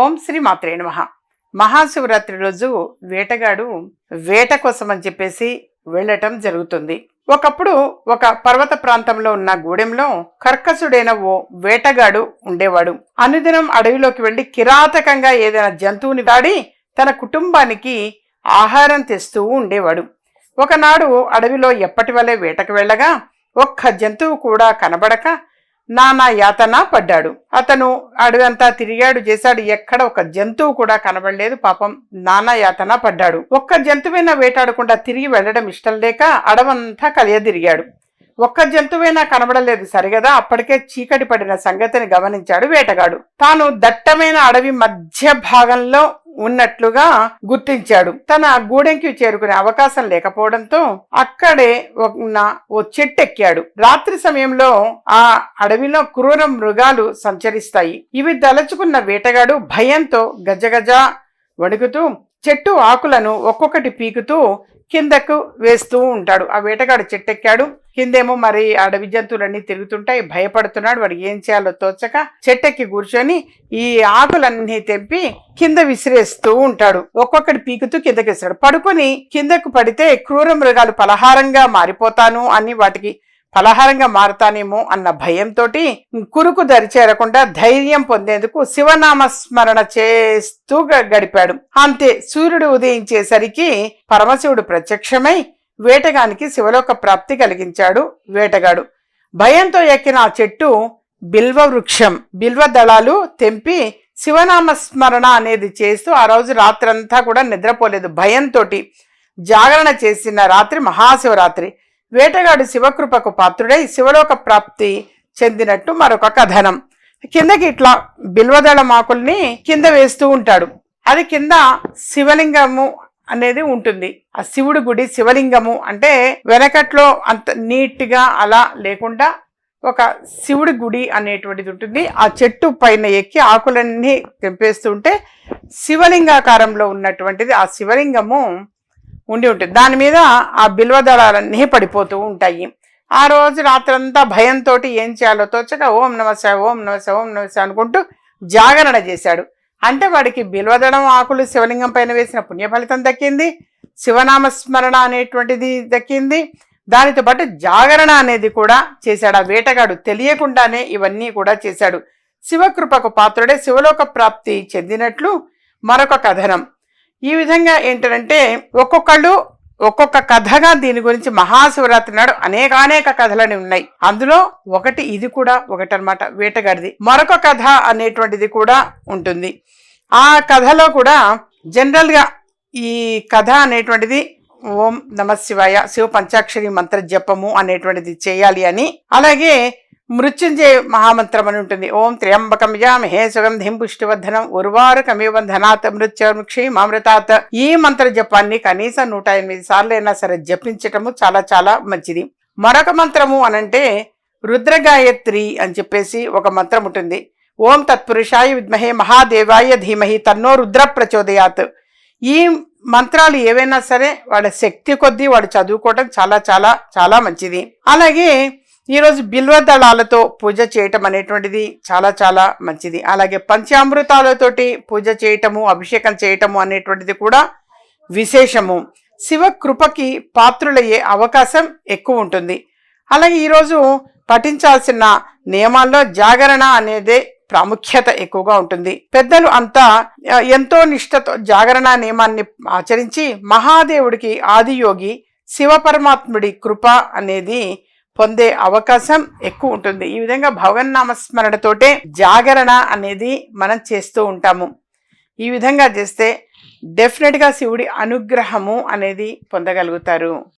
ఓం శ్రీ మాత్రే నమ. మహాశివరాత్రి రోజు వేటగాడు వేట కోసం అని చెప్పేసి వెళ్ళటం జరుగుతుంది. ఒకప్పుడు ఒక పర్వత ప్రాంతంలో ఉన్న గూడెంలో కర్కసుడైన ఓ వేటగాడు ఉండేవాడు. అనుదినం అడవిలోకి వెళ్ళి కిరాతకంగా ఏదైనా జంతువుని దాడి తన కుటుంబానికి ఆహారం తెస్తూ ఉండేవాడు. ఒకనాడు అడవిలో ఎప్పటి వలె వేటకు వెళ్ళగా ఒక్క జంతువు కూడా కనబడక నానా యాతన పడ్డాడు. అతను అడవంతా తిరిగాడు చేశాడు. ఎక్కడ ఒక జంతువు కూడా కనబడలేదు. పాపం నానా యాతన పడ్డాడు. ఒక్క జంతువైనా వేటాడకుండా తిరిగి వెళ్ళడం ఇష్టం లేక అడవంతా కలియదిరిగాడు. ఒక్క జంతువైనా కనబడలేదు సరిగదా? అప్పటికే చీకటి పడిన సంగతిని గమనించాడు వేటగాడు. తాను దట్టమైన అడవి మధ్య భాగంలో ఉన్నట్లుగా గుర్తించాడు. తన గూడెంకి చేరుకునే అవకాశం లేకపోవడంతో అక్కడే ఉన్న ఓ చెట్టు ఎక్కాడు రాత్రి సమయంలో ఆ అడవిలో క్రూర మృగాలు సంచరిస్తాయి. ఇవి దలచుకున్న వేటగాడు భయంతో గజగజ వణుకుతూ చెట్టు ఆకులను ఒక్కొక్కటి పీకుతూ కిందకు వేస్తూ ఉంటాడు. ఆ వేటగాడు చెట్టెక్కాడు. కిందేమో మరి అడవి జంతువులన్నీ తిరుగుతుంటాయి భయపడుతున్నాడు. వాడు ఏం చేయాలో తోచక చెట్టెక్కి కూర్చొని ఈ ఆకులన్నీ తెంపి కింద విసిరేస్తూ ఉంటాడు. ఒక్కొక్కటి పీకుతూ కిందకిస్తాడు పడుకొని కిందకు పడితే క్రూర మృగాలు పలహారంగా మారిపోతాను అని వాటికి ఫలహారంగా మారుతానేమో అన్న భయంతో కురుకు దరిచేరకుండా ధైర్యం పొందేందుకు శివనామ స్మరణ చేస్తూ గ- గడిపాడు. అంతే సూర్యుడు ఉదయించేసరికి పరమశివుడు ప్రత్యక్షమై వేటగానికి శివలోక ప్రాప్తి కలిగించాడు వేటగాడు. భయంతో ఎక్కిన ఆ చెట్టు బిల్వ వృక్షం బిల్వ దళాలు తెంపి శివనామస్మరణ అనేది చేస్తూ ఆ రోజు రాత్రంతా కూడా నిద్రపోలేదు. భయంతో జాగరణ చేసిన రాత్రి మహాశివరాత్రి. వేటగాడు శివకృపకు పాత్రుడై శివలోక ప్రాప్తి చెందినట్టు మరొక కథనం. కిందకి ఇట్లా బిల్వదళ మాకుల్ని కింద వేస్తూ ఉంటాడు. అది కింద శివలింగము అనేది ఉంటుంది. ఆ శివుడి గుడి శివలింగము అంటే వెనకట్లో అంత నీట్గా అలా లేకుండా ఒక శివుడి గుడి అనేటువంటిది ఉంటుంది. ఆ చెట్టు పైన ఎక్కి ఆకులన్నీ తెంపేస్తుంటే శివలింగాకారంలో ఉన్నటువంటిది ఆ శివలింగము ఉండి ఉంటుంది. దాని మీద ఆ బిల్వదళాలన్నీ పడిపోతూ ఉంటాయి. ఆ రోజు రాత్రంతా భయంతో ఏం చేయాలో తోచక ఓం నమశ ఓం నమశ ఓం నమశ అనుకుంటూ జాగరణ చేశాడు. అంటే వాడికి బిల్వదడం ఆకులు శివలింగం పైన వేసిన పుణ్య ఫలితం దక్కింది శివనామస్మరణ అనేటువంటిది దక్కింది. దానితో పాటు జాగరణ అనేది కూడా చేశాడు. ఆ వేటగాడు తెలియకుండానే ఇవన్నీ కూడా చేశాడు. శివకృపకు పాత్రుడే శివలోక ప్రాప్తి చెందినట్లు మరొక కథనం. ఈ విధంగా ఏంటంటే ఒక్కొక్కళ్ళు ఒక్కొక్క కథగా దీని గురించి మహాశివరాత్రి నాడు అనేకానేక కథలని ఉన్నాయి. అందులో ఒకటి ఇది కూడా ఒకటి అనమాట వేటగాడిది. మరొక కథ అనేటువంటిది కూడా ఉంటుంది. ఆ కథలో కూడా జనరల్గా ఈ కథ అనేటువంటిది ఓం నమ శివాయ శివ పంచాక్షరి మంత్ర జపము అనేటువంటిది చేయాలి అని. అలాగే మృత్యుంజయ మహామంత్రం అని ఉంటుంది. ఓం త్ర్యంబకం యామహే సుగంధిం పుష్టివర్ధనం ఉర్వారు కమిబంధనాత్ మృత్యుర్ముక్షి మామృతాత్. ఈ మంత్ర జపాన్ని కనీసం నూట ఎనిమిది సార్లు అయినా సరే జపించటము చాలా చాలా మంచిది. మరొక మంత్రము అనంటే రుద్రగాయత్రి అని చెప్పేసి ఒక మంత్రం ఉంటుంది. ఓం తత్పురుషాయ విద్మహే మహాదేవాయ ధీమహి తన్నో రుద్ర ప్రచోదయాత్. ఈ మంత్రాలు ఏవైనా సరే వాళ్ళ శక్తి కొద్దీ వాడు చదువుకోవటం చాలా చాలా చాలా మంచిది. అలాగే ఈరోజు బిల్వ దళాలతో పూజ చేయటం అనేటువంటిది చాలా చాలా మంచిది. అలాగే పంచామృతాలతోటి పూజ చేయటము అభిషేకం చేయటము అనేటువంటిది కూడా విశేషము. శివ కృపకి పాత్రులయ్యే అవకాశం ఎక్కువ ఉంటుంది. అలాగే ఈరోజు పఠించాల్సిన నియమాల్లో జాగరణ అనేదే ప్రాముఖ్యత ఎక్కువగా ఉంటుంది. పెద్దలు అంతా ఎంతో నిష్ఠతో జాగరణ నియమాన్ని ఆచరించి మహాదేవుడికి ఆదియోగి శివపరమాత్ముడి కృప అనేది పొందే అవకాశం ఎక్కువ ఉంటుంది ఈ విధంగా భగవన్నామస్మరణతోటే జాగరణ అనేది మనం చేస్తూ ఉంటాము. ఈ విధంగా చేస్తే డెఫినెట్గా శివుడి అనుగ్రహము అనేది పొందగలుగుతారు.